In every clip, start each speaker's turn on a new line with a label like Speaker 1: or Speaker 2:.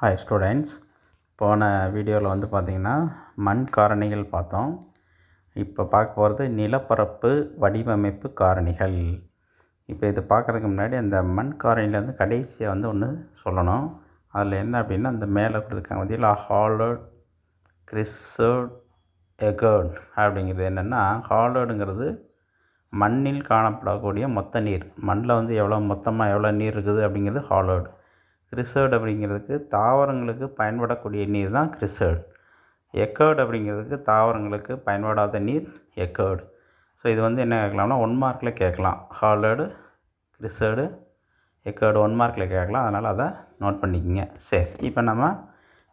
Speaker 1: Hi students போன வீடியோவில் வந்து பார்த்திங்கன்னா மண் காரணிகள் பார்த்தோம். இப்போ பார்க்க போகிறது நிலப்பரப்பு வடிவமைப்பு காரணிகள். இப்போ இது பார்க்குறதுக்கு முன்னாடி அந்த மண் காரணியில் வந்து கடைசியாக வந்து ஒன்று சொல்லணும். அதில் என்ன அப்படின்னா அந்த மேலே கொடுத்துருக்காங்க பார்த்தீங்களா ஹாலர்ட் கிறிஸ்டர்ட் எகர்ட் அப்படிங்கிறது என்னென்னா ஹாலர்டுங்கிறது மண்ணில் காணப்படக்கூடிய மொத்த நீர். மண்ணில் வந்து எவ்வளோ மொத்தமாக எவ்வளோ நீர் இருக்குது அப்படிங்கிறது ஹாலர்டு கிறிசர்டு அப்படிங்கிறதுக்கு தாவரங்களுக்கு பயன்படக்கூடிய நீர் தான் கிறிசர்டு எக்கர்டு அப்படிங்கிறதுக்கு தாவரங்களுக்கு பயன்படாத நீர் எக்கர்டு. ஸோ இது வந்து என்ன கேட்கலாம்னா ஒன் மார்க்கில் கேட்கலாம். ஹாலர்டு கிறிசர்டு எக்கர்டு ஒன் மார்க்கில் கேட்கலாம். அதனால் அதை நோட் பண்ணிக்கோங்க. சரி இப்போ நம்ம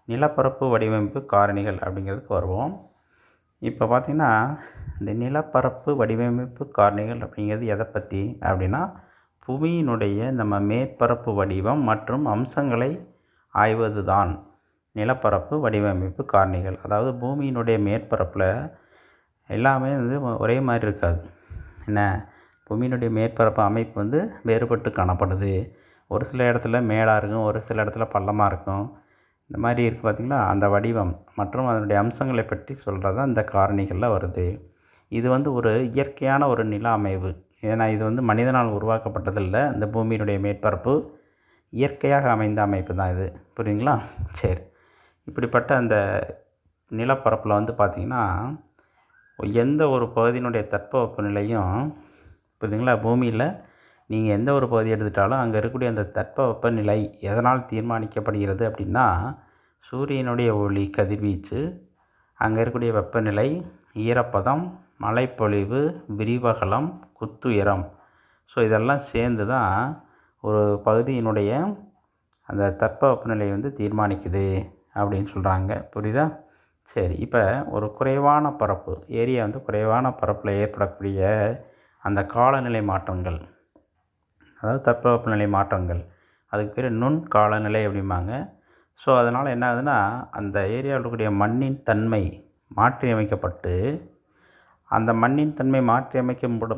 Speaker 1: நிலப்பரப்பு வடிவமைப்பு காரணிகள் அப்படிங்கிறதுக்கு வருவோம். இப்போ பார்த்திங்கன்னா இந்த நிலப்பரப்பு வடிவமைப்பு காரணிகள் அப்படிங்கிறது எதை பற்றி அப்படின்னா புவியினுடைய நம்ம மேற்பரப்பு வடிவம் மற்றும் அம்சங்களை ஆய்வது தான் நிலப்பரப்பு வடிவமைப்பு காரணிகள். அதாவது பூமியினுடைய மேற்பரப்பில் எல்லாமே வந்து ஒரே மாதிரி இருக்காது. என்ன? பூமியினுடைய மேற்பரப்பு அமைப்பு வந்து வேறுபட்டு காணப்படுது. ஒரு சில இடத்துல மேடாக இருக்கும் ஒரு சில இடத்துல பள்ளமாக இருக்கும். இந்த மாதிரி இருக்குது பார்த்திங்களா அந்த வடிவம் மற்றும் அதனுடைய அம்சங்களை பற்றி சொல்கிறது தான் இந்த காரணிகளில் வருது. இது வந்து ஒரு இயற்கையான ஒரு நில அமைவு. ஏன்னா இது வந்து மனிதனால் உருவாக்கப்பட்டதில்லை. இந்த பூமியினுடைய மேற்பரப்பு இயற்கையாக அமைந்த அமைப்பு தான் இது. புரியுங்களா சரி. இப்படிப்பட்ட அந்த நிலப்பரப்பில் வந்து பார்த்திங்கன்னா எந்த ஒரு பகுதியினுடைய தட்பவெப்பநிலையும் புரியுதுங்களா? பூமியில் நீங்கள் எந்த ஒரு பகுதி எடுத்துட்டாலும் அங்கே இருக்கக்கூடிய அந்த தட்பவெப்பநிலை எதனால் தீர்மானிக்கப்படுகிறது அப்படின்னா சூரியனுடைய ஒளி கதிர்வீச்சு அங்கே இருக்கக்கூடிய வெப்பநிலை ஈரப்பதம் மழைப்பொழிவு விரிவகலம் குத்துயரம் ஸோ இதெல்லாம் சேர்ந்து தான் ஒரு பகுதியினுடைய அந்த தட்பவெப்பநிலை வந்து தீர்மானிக்குது அப்படின்னு சொல்கிறாங்க புரியுதா? சரி இப்போ ஒரு குறைவான பரப்பு ஏரியா வந்து குறைவான பரப்பில் ஏற்படக்கூடிய அந்த காலநிலை மாற்றங்கள் அதாவது தட்பவெப்பநிலை மாற்றங்கள் அதுக்கு பேர் நுண் காலநிலை அப்படிம்பாங்க. ஸோ அதனால் என்ன ஆகுதுன்னா அந்த ஏரியாவில் இருக்கக்கூடிய மண்ணின் தன்மை மாற்றி அமைக்கப்பட்டு அந்த மண்ணின் தன்மை மாற்றி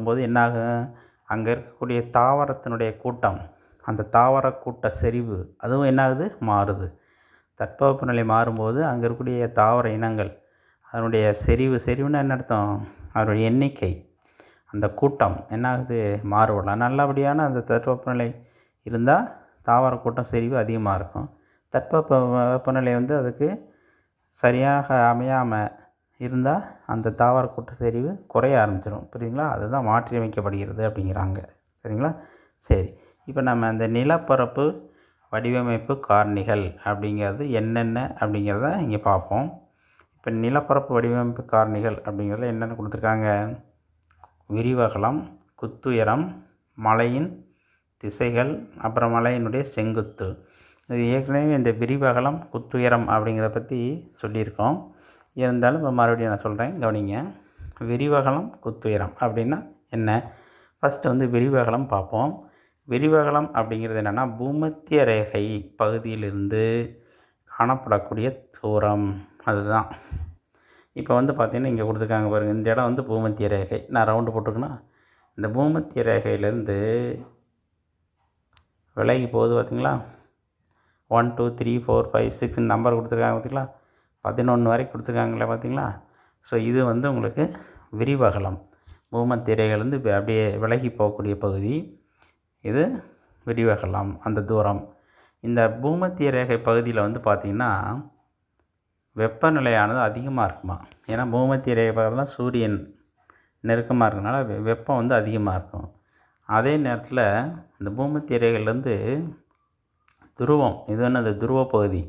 Speaker 1: போது என்னாகும் அங்கே இருக்கக்கூடிய தாவரத்தினுடைய கூட்டம். அந்த தாவர கூட்ட செறிவு அதுவும் என்னாகுது? மாறுது. தட்பவெப்பநிலை மாறும்போது அங்கே இருக்கக்கூடிய தாவர இனங்கள் அதனுடைய செறிவு செறிவுன்னு என்ன அர்த்தம்? அதனுடைய எண்ணிக்கை. அந்த கூட்டம் என்னாகுது? மாறுபடலாம். நல்லபடியான அந்த தட்பவெப்பநிலை இருந்தால் தாவர கூட்டம் செறிவு அதிகமாக இருக்கும். தட்பவெப்ப வெப்பநிலை வந்து அதுக்கு சரியாக அமையாமல் இருந்தால் அந்த தாவர கூட்ட செறிவு குறைய ஆரம்பிச்சிடும். புரியுதுங்களா? அதுதான் மாற்றியமைக்கப்படுகிறது அப்படிங்கிறாங்க. சரிங்களா? சரி. இப்போ நம்ம அந்த நிலப்பரப்பு வடிவமைப்பு காரணிகள் அப்படிங்கிறது என்னென்ன அப்படிங்கிறத இங்கே பார்ப்போம். இப்போ நிலப்பரப்பு வடிவமைப்பு காரணிகள் அப்படிங்கிறதுல என்னென்ன கொடுத்துருக்காங்க? விரிவகலம் குத்துயரம் மலையின் திசைகள் அப்புறம் மலையினுடைய செங்குத்து. இது ஏற்கனவே இந்த விரிவகலம் குத்துயரம் அப்படிங்கிறத பற்றி சொல்லியிருக்கோம். இருந்தாலும் இப்போ மறுபடியும் நான் சொல்கிறேன் கவனிங்க. விரிவகலம் குத்துயரம் அப்படின்னா என்ன? ஃபஸ்ட்டு வந்து விரிவகலம் பார்ப்போம். விரிவகலம் அப்படிங்கிறது என்னென்னா பூமத்திய ரேகை பகுதியிலிருந்து காணப்படக்கூடிய தூரம். அதுதான். இப்போ வந்து பார்த்திங்கன்னா இங்கே கொடுத்துருக்காங்க பாருங்கள் இந்த இடம் வந்து பூமத்திய ரேகை. நான் ரவுண்டு போட்டுக்கணும்? இந்த பூமத்திய ரேகையிலேருந்து விலகி போகுது பார்த்திங்களா one two three four five six number கொடுத்துருக்காங்க பார்த்திங்களா பதினொன்று வரைக்கும் கொடுத்துருக்காங்களே பார்த்தீங்களா? ஸோ இது வந்து உங்களுக்கு விரிவகலம். பூமத்திரைகள்லேருந்து அப்படியே விலகி போகக்கூடிய பகுதி. இது விரிவகலம் அந்த தூரம். இந்த பூமத்திய ரேகை பகுதியில் வந்து பார்த்திங்கன்னா வெப்பநிலையானது அதிகமாக இருக்குமா? ஏன்னா பூமத்திய ரேகை பகுதியில் சூரியன் நெருக்கமாக இருக்கனால வெப்பம் வந்து அதிகமாக இருக்கும். அதே நேரத்தில் இந்த பூமத்திய ரேகையிலேருந்து துருவம் இது என்னது துருவ பகுதி.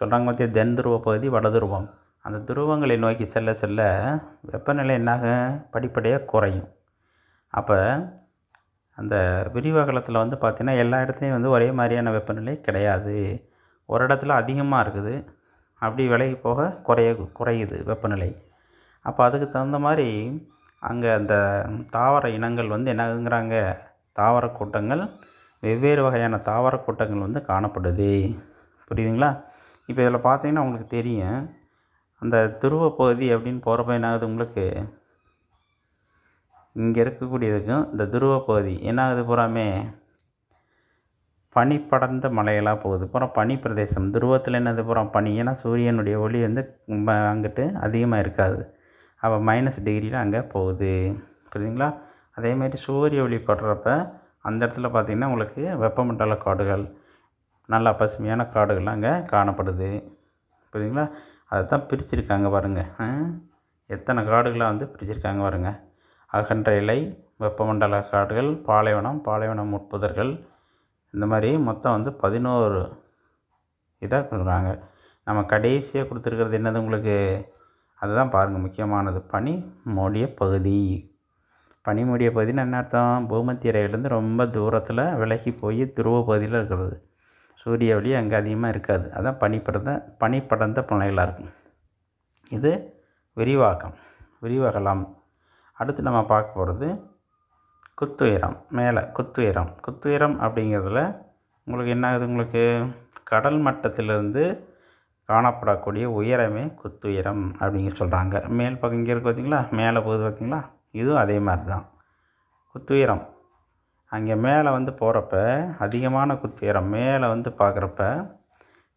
Speaker 1: சொல்கிறாங்க பார்த்தியா தென் துருவ பகுதி வட துருவம். அந்த துருவங்களை நோக்கி செல்ல செல்ல வெப்பநிலை என்னாக? படிப்படியாக குறையும். அப்போ அந்த விரிவகலத்தில் வந்து பார்த்திங்கன்னா எல்லா இடத்துலையும் வந்து ஒரே மாதிரியான வெப்பநிலை கிடையாது. ஒரு இடத்துல அதிகமாக இருக்குது. அப்படி விலகி போக குறைய குறையுது வெப்பநிலை. அப்போ அதுக்கு தகுந்த மாதிரி அங்கே அந்த தாவர இனங்கள் வந்து என்னங்கிறாங்க தாவர கூட்டங்கள் வெவ்வேறு வகையான தாவர கூட்டங்கள் வந்து காணப்படுது. புரியுதுங்களா? இப்போ இதில் பார்த்தீங்கன்னா உங்களுக்கு தெரியும். அந்த துருவ பகுதி அப்படின்னு போகிறப்ப என்ன ஆகுது உங்களுக்கு? இங்கே இருக்கக்கூடியதுக்கும் இந்த துருவ பகுதி என்ன ஆகுது பூராமே? பனி படர்ந்த மலைகளாக போகுது. அப்புறம் பனி பிரதேசம். துருவத்தில் என்னது புறம் பனி? ஏன்னா சூரியனுடைய ஒளி வந்து அங்கிட்டு அதிகமாக இருக்காது. அப்போ மைனஸ் டிகிரியில் அங்கே போகுது. புரியுதுங்களா? அதேமாதிரி சூரிய ஒளி படுறப்ப அந்த இடத்துல பார்த்திங்கன்னா உங்களுக்கு வெப்பமண்டல காடுகள் நல்லா பசுமையான காடுகள்லாம் அங்கே காணப்படுது. புரியுதுங்களா? அதை தான் பிரிச்சிருக்காங்க பாருங்கள் எத்தனை காடுகளாக வந்து பிரிச்சிருக்காங்க பாருங்கள் அகன்ற இலை வெப்பமண்டல காடுகள் பாலைவனம் பாலைவனம் முட்புதர்கள் இந்த மாதிரி மொத்தம் வந்து பதினோரு இதாக கொடுக்குறாங்க. நம்ம கடைசியாக கொடுத்துருக்கிறது என்னது உங்களுக்கு? அதுதான் பாருங்கள் முக்கியமானது. பனி மூடிய பகுதி. பனி மூடிய பகுதின்னு என்ன அர்த்தம்? பூமத்திய ரேகையிலேருந்து ரொம்ப தூரத்தில் விலகி போய் துருவ பகுதியில் இருக்கிறது. சூரிய ஒளி அங்கே அதிகமாக இருக்காது. அதான் பனி படர்ந்த பனி படர்ந்த இருக்கும். இது விரிவாக்கம் விரிவாகலாம். அடுத்து நம்ம பார்க்க போகிறது குத்துயரம் மேலே குத்துயரம். குத்துயரம் அப்படிங்கிறதுல உங்களுக்கு என்ன ஆகுது? உங்களுக்கு கடல் மட்டத்திலிருந்து காணப்படக்கூடிய உயரமே குத்துயரம் அப்படிங்க சொல்கிறாங்க. மேல் பக்கம் இங்கே இருக்குது பார்த்தீங்களா? மேலே போகுது பார்த்தீங்களா? இதுவும் அதே மாதிரி தான். குத்துயரம். அங்கே மேலே வந்து போகிறப்ப அதிகமான குத்துயரம் மேலே வந்து பார்க்குறப்ப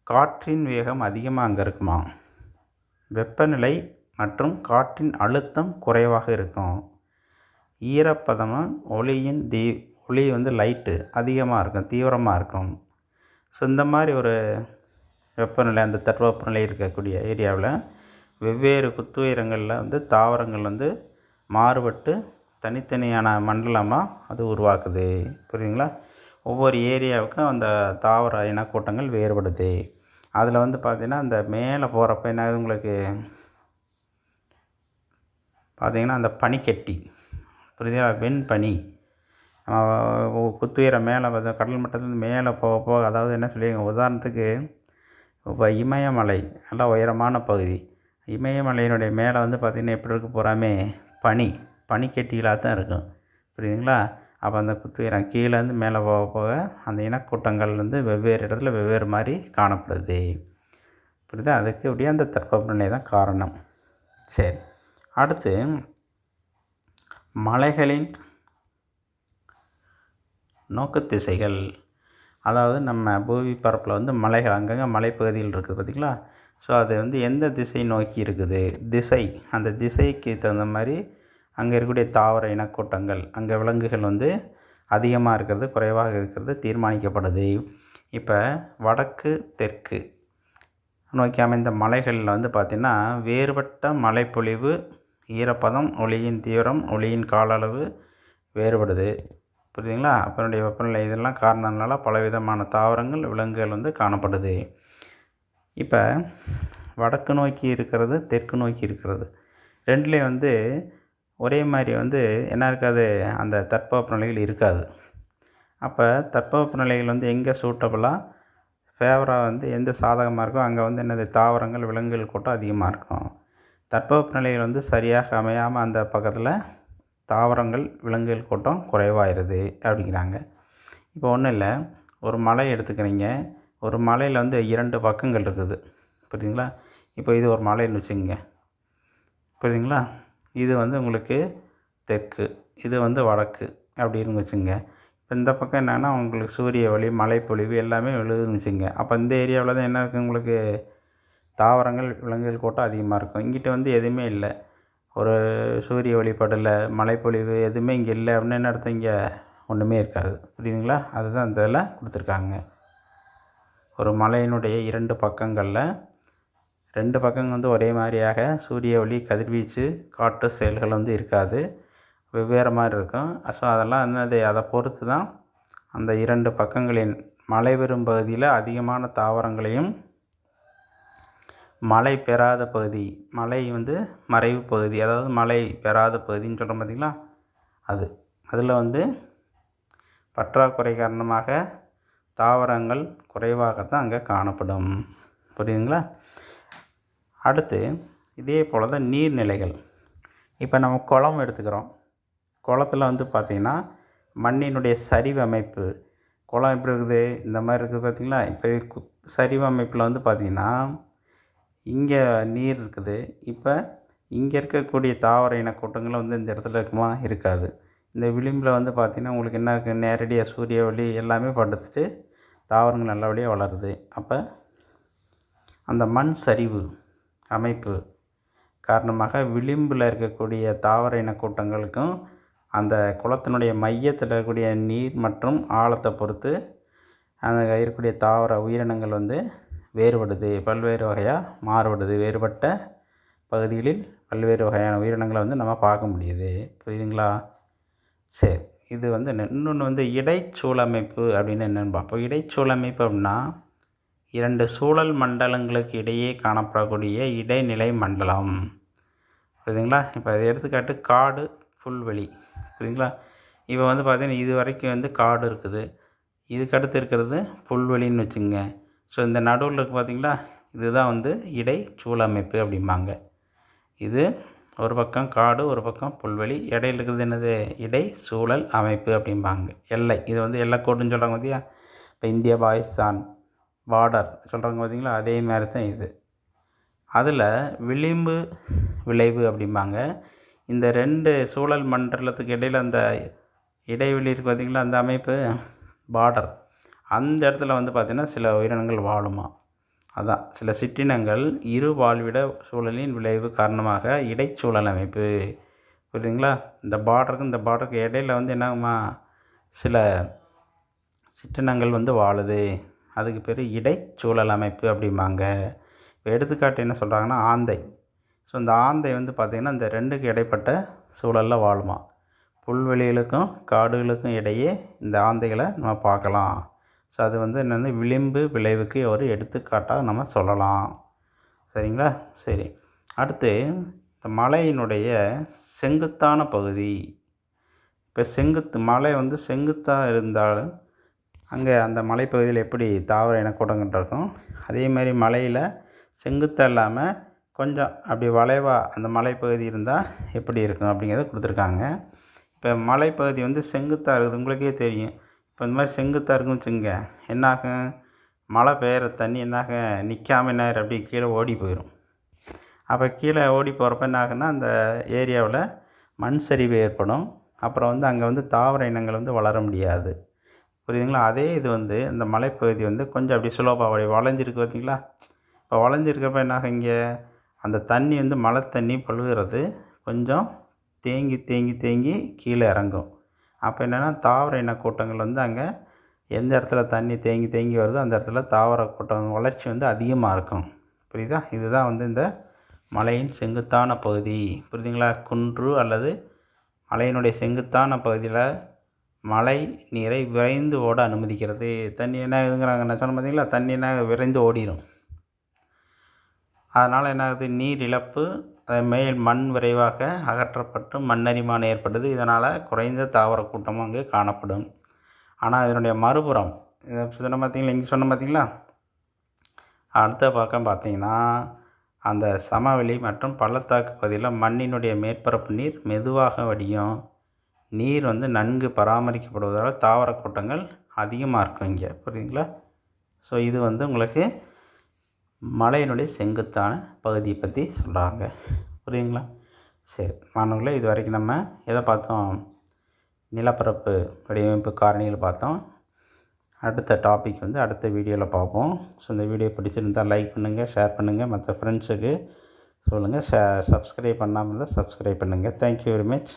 Speaker 1: காற்றின் வேகம் அதிகமாக அங்கே இருக்குமா? வெப்பநிலை மற்றும் காற்றின் அழுத்தம் குறைவாக இருக்கும். ஈரப்பதமும் ஒளியின் தீ ஒளி வந்து லைட்டு அதிகமாக இருக்கும் தீவிரமாக இருக்கும். ஸோ இந்த மாதிரி ஒரு வெப்பநிலை அந்த தட்பவெப்பநிலை இருக்கக்கூடிய ஏரியாவில் வெவ்வேறு குத்துயரங்களில் வந்து தாவரங்கள் வந்து மாறுபட்டு தனித்தனியான மண்டலமாக அது உருவாக்குது. புரியுதுங்களா? ஒவ்வொரு ஏரியாவுக்கும் அந்த தாவர இனக்கூட்டங்கள் வேறுபடுது. அதில் வந்து பார்த்திங்கன்னா அந்த மேலே போகிறப்ப என்ன உங்களுக்கு? பார்த்திங்கன்னா அந்த பனிக்கட்டி. புரியுதா வெண்பனி. ஆஹ் குத்துயரம் மேலே கடல் மட்டத்துலேருந்து மேலே போக போக அதாவது என்ன சொல்லுவீங்க உதாரணத்துக்கு இப்போ இமயமலை நல்லா உயரமான பகுதி. இமயமலையினுடைய மேலே வந்து பார்த்திங்கன்னா எப்படி இருக்க போகிறாமே பனி. பனிக்கட்டிகளாக தான் இருக்கும். புரியுதுங்களா? அப்போ அந்த குத்துயரம் கீழேருந்து மேலே போக போக அந்த இனக்கூட்டங்கள் வந்து வெவ்வேறு இடத்துல வெவ்வேறு மாதிரி காணப்படுது. புரியுது? அதுக்கு அப்படியே அந்த தட்பவெப்பநிலை தான் காரணம். சரி. அடுத்து மலைகளின் நோக்கு திசைகள் அதாவது நம்ம பூமி பரப்பில் வந்து மலைகள் அங்கங்கே மலைப்பகுதியில் இருக்குது பார்த்திங்களா? ஸோ அது வந்து எந்த திசை நோக்கி இருக்குது? திசை. அந்த திசைக்கு தகுந்த மாதிரி அங்கே இருக்கக்கூடிய தாவர இனக்கூட்டங்கள் அங்கே விலங்குகள் வந்து அதிகமாக இருக்கிறது குறைவாக இருக்கிறது தீர்மானிக்கப்படுது. இப்போ வடக்கு தெற்கு நோக்கி அமைந்த மலைகளில் வந்து பார்த்திங்கன்னா வேறுபட்ட மழைப்பொழிவு ஈரப்பதம் ஒளியின் தீவிரம் ஒளியின் கால அளவு வேறுபடுது. புரியுதுங்களா? அப்பனுடைய வெப்பநிலை இதெல்லாம் காரணங்களால் பலவிதமான தாவரங்கள் விலங்குகள் வந்து காணப்படுது. இப்போ வடக்கு நோக்கி இருக்கிறது தெற்கு நோக்கி இருக்கிறது. ரெண்டுலேயும் வந்து ஒரே மாதிரி வந்து என்ன இருக்காது அந்த தட்பவெப்பநிலைகள் இருக்காது. அப்போ தட்பவெப்பநிலைகள் வந்து எங்கே சூட்டபுளாக ஃபேவராக வந்து எந்த சாதகமாக இருக்கோ அங்கே வந்து என்னது தாவரங்கள் விலங்குகள் கூட்டம் அதிகமாக இருக்கும். தட்பவெப்பநிலைகள் வந்து சரியாக அமையாமல் அந்த பக்கத்தில் தாவரங்கள் விலங்குகள் கூட்டம் குறைவாயிருது அப்படிங்கிறாங்க. இப்போ ஒன்றும் இல்லை. ஒரு மலை எடுத்துக்கிறீங்க. ஒரு மலையில் வந்து இரண்டு பக்கங்கள் இருக்குது. புரியுதுங்களா? இப்போ இது ஒரு மலைன்னு வச்சுக்கோங்க. புரியுதுங்களா? இது வந்து உங்களுக்கு தெற்கு இது வந்து வடக்கு அப்படின்னு வச்சுங்க. இப்போ இந்த பக்கம் என்னென்னா உங்களுக்கு சூரிய ஒளி மழைப்பொழிவு எல்லாமே விழுதுன்னு வச்சுங்க. அப்போ இந்த ஏரியாவில் தான் என்ன இருக்குது உங்களுக்கு? தாவரங்கள் விலங்குகள் கூட்டம் அதிகமாக இருக்கும். இங்கிட்ட வந்து எதுவுமே இல்லை. ஒரு சூரிய ஒளிப்படலை மழைப்பொழிவு எதுவுமே இங்கே இல்லை அப்படின்னு என்ன அர்த்தம்? இங்கே ஒன்றுமே இருக்காது. புரியுதுங்களா? அதுதான் இந்த இதில் கொடுத்துருக்காங்க. ஒரு மலையினுடைய இரண்டு பக்கங்களில் ரெண்டு பக்கம் வந்து ஒரே மாதிரியாக சூரிய ஒளி கதிர்வீச்சு காற்று செயல்கள் வந்து இருக்காது. வெவ்வேறு மாதிரி இருக்கும். ஸோ அதெல்லாம் என்னது? அதை பொறுத்து தான் அந்த இரண்டு பக்கங்களின் மழை பெறும் பகுதியில் அதிகமான தாவரங்களையும் மழை பெறாத பகுதி மழை வந்து மறைவு பகுதி அதாவது மழை பெறாத பகுதின்னு சொல்கிறோம் பார்த்தீங்களா அது. அதில் வந்து பற்றாக்குறை காரணமாக தாவரங்கள் குறைவாகத்தான் அங்கே காணப்படும். புரியுதுங்களா? அடுத்து இதே போல் தான் நீர்நிலைகள். இப்போ நம்ம குளம் எடுத்துக்கிறோம். குளத்தில் வந்து பார்த்திங்கன்னா மண்ணினுடைய சரிவு அமைப்பு குளம் எப்படி இருக்குது இந்த மாதிரி இருக்குது பார்த்திங்களா இப்போ கு- சரிவு அமைப்பில் வந்து பார்த்திங்கன்னா இங்கே நீர் இருக்குது. இப்போ இங்கே இருக்கக்கூடிய தாவர இனக்கூட்டங்களும் வந்து இந்த இடத்துல இருக்குமா? இருக்காது. இந்த விளிம்பில் வந்து பார்த்திங்கன்னா உங்களுக்கு என்ன இருக்குது நேரடியாக சூரிய ஒளி எல்லாமே படுத்துட்டு தாவரங்கள் நல்லபடியாக வளருது. அப்போ அந்த மண் சரிவு அமைப்பு. காரணமாக விளிம்பில் இருக்கக்கூடிய தாவர இனக்கூட்டங்களுக்கும் அந்த குளத்தினுடைய மையத்தில் இருக்கக்கூடிய நீர் மற்றும் ஆழத்தை பொறுத்து அந்த இருக்கக்கூடிய தாவர உயிரினங்கள் வந்து வேறுபடுது. பல்வேறு வகையாக மாறுபடுது. வேறுபட்ட பகுதிகளில் பல்வேறு வகையான உயிரினங்களை வந்து நம்ம பார்க்க முடியுது. புரியுதுங்களா? சரி. இது வந்து இன்னொன்று வந்து இடைச்சூழமைப்பு அப்படின்னு என்னென்னு பார்ப்போம். இடைச்சூழமைப்பு அப்படின்னா இரண்டு சூழல் மண்டலங்களுக்கு இடையே காணப்படக்கூடிய இடைநிலை மண்டலம். புரியுதுங்களா? இப்போ அதை எடுத்துக்காட்டு காடு புல்வெளி. புரியுதுங்களா? இப்போ வந்து பார்த்திங்கன்னா இது வரைக்கும் வந்து காடு இருக்குது. இதுக்கு அடுத்து இருக்கிறது புல்வெளின்னு வச்சுங்க ஸோ இந்த நடுவில் இருக்குது பார்த்திங்களா இதுதான் வந்து இடை சூழமைப்பு அப்படிம்பாங்க. இது ஒரு பக்கம் காடு ஒரு பக்கம் புல்வெளி. இடையில இருக்கிறது என்னது? இடை சூழல் அமைப்பு அப்படிம்பாங்க. எல்லை. இது வந்து எல்லைக்கோடுன்னு சொல்கிறாங்க பார்த்தியா இப்போ இந்தியா பாகிஸ்தான். பார்டர் சொல்கிறாங்க பார்த்திங்களா அதே மாதிரி தான் இது. அதில் விளிம்பு விளைவு அப்படிம்பாங்க. இந்த ரெண்டு சூழல் மண்டலத்துக்கு இடையில் அந்த இடைவெளி இருக்குது பார்த்திங்களா அந்த அமைப்பு பார்டர் அந்த இடத்துல வந்து பார்த்திங்கன்னா சில உயிரினங்கள் வாழுமா? அதான். சில சிற்றினங்கள் இரு வாழ்விட சூழலின் விளைவு காரணமாக இடைச்சூழல் அமைப்பு. புரியுதுங்களா? இந்த பார்டருக்கு இந்த பார்டருக்கு இடையில வந்து என்னாகுமா சில சிற்றினங்கள் வந்து வாழுது. அதுக்கு பேர் இடைச்சூழல் அமைப்பு அப்படிம்பாங்க. இப்போ எடுத்துக்காட்டு என்ன சொல்கிறாங்கன்னா ஆந்தை. ஸோ இந்த ஆந்தை வந்து பார்த்திங்கன்னா இந்த ரெண்டுக்கு இடைப்பட்ட சூழலில் வாழுமா. புல்வெளிகளுக்கும் காடுகளுக்கும் இடையே இந்த ஆந்தைகளை நம்ம பார்க்கலாம். ஸோ அது வந்து என்னென்னு விளிம்பு விளைவுக்கு ஒரு எடுத்துக்காட்டாக நம்ம சொல்லலாம். சரிங்களா? சரி. அடுத்து இந்த மலையினுடைய செங்குத்தான பகுதி. இப்போ செங்குத்து மலை வந்து செங்குத்தாக இருந்தாலும் அங்கே அந்த மலைப்பகுதியில் எப்படி தாவர இனக்கூட்டங்கள் இருக்கும்? அதே மாதிரி மலையில் செங்குத்தாக இல்லாமல் கொஞ்சம் அப்படி வளைவாக அந்த மலைப்பகுதி இருந்தால் எப்படி இருக்கும் அப்படிங்கிறத கொடுத்துருக்காங்க. இப்போ மலைப்பகுதி வந்து செங்குத்தாக இருக்குது உங்களுக்கே தெரியும். இப்போ இந்த மாதிரி செங்குத்தாக இருக்குன்னு வச்சுங்க என்னாகும்? மழை பெய்கிற தண்ணி என்னாகும்? நிற்காம என்ன அப்படி கீழே ஓடி போயிடும் அப்போ கீழே ஓடி போகிறப்ப என்ன ஆகுன்னா அந்த ஏரியாவில் மண் சரிவு ஏற்படும். அப்புறம் வந்து அங்கே வந்து தாவர இனங்கள் வந்து வளர முடியாது. புரியுதுங்களா? அதே இது வந்து இந்த மலைப்பகுதி வந்து கொஞ்சம் அப்படி சுலோபாக வழி வளைஞ்சிருக்கு பார்த்தீங்களா? இப்போ வளைஞ்சிருக்கப்ப என்ன இங்கே? அந்த தண்ணி வந்து மழை தண்ணி பழுகிறது. கொஞ்சம் தேங்கி தேங்கி தேங்கி கீழே இறங்கும். அப்போ என்னென்னா தாவர இன கூட்டங்கள் வந்து அங்கே எந்த இடத்துல தண்ணி தேங்கி தேங்கி வருதோ அந்த இடத்துல தாவர கூட்டம் வளர்ச்சி வந்து அதிகமாக இருக்கும். புரியுதா? இதுதான் வந்து இந்த மலையின் செங்குத்தான பகுதி. புரியுதுங்களா? குன்று அல்லது மலையினுடைய செங்குத்தான பகுதியில் மழை நீரை விரைந்து ஓட அனுமதிக்கிறது. தண்ணி என்ன இதுங்கிறாங்க நான் சொன்ன பார்த்தீங்களா? தண்ணி என்ன விரைந்து ஓடிடும் அதனால் என்ன ஆகுது? நீர் இழப்பு மேல் மண் விரைவாக அகற்றப்பட்டு மண்ணரிமானம் ஏற்படுது. இதனால் குறைந்த தாவர கூட்டமும் அங்கே காணப்படும். ஆனால் இதனுடைய மறுபுறம் இதை சொன்ன பார்த்தீங்களா? இங்கே சொன்ன பார்த்தீங்களா? அடுத்த பக்கம் பார்த்தீங்கன்னா அந்த சமவெளி மற்றும் பள்ளத்தாக்கு பகுதியில் மண்ணினுடைய மேற்பரப்பு நீர் மெதுவாக வடியும். நீர் வந்து நன்கு பராமரிக்கப்படுவதால் தாவர கூட்டங்கள் அதிகமாக இருக்கும் இங்கே. புரியுதுங்களா? ஸோ இது வந்து உங்களுக்கு மலையினுடைய செங்குத்தான பகுதியை பற்றி சொல்கிறாங்க புரியுதுங்களா? சரி மாணவர்களே இது வரைக்கும் நம்ம எதை பார்த்தோம்? நிலப்பரப்பு வடிவமைப்பு காரணிகள் பார்த்தோம். அடுத்த டாபிக் வந்து அடுத்த வீடியோவில் பார்ப்போம். ஸோ இந்த வீடியோ பிடிச்சிருந்தால் லைக் பண்ணுங்கள் ஷேர் பண்ணுங்கள் மற்ற ஃப்ரெண்ட்ஸுக்கு சொல்லுங்கள் ஷே சப்ஸ்கிரைப் பண்ணாமல் இருந்தால் சப்ஸ்கிரைப் பண்ணுங்கள் தேங்க்யூ வெரி மச்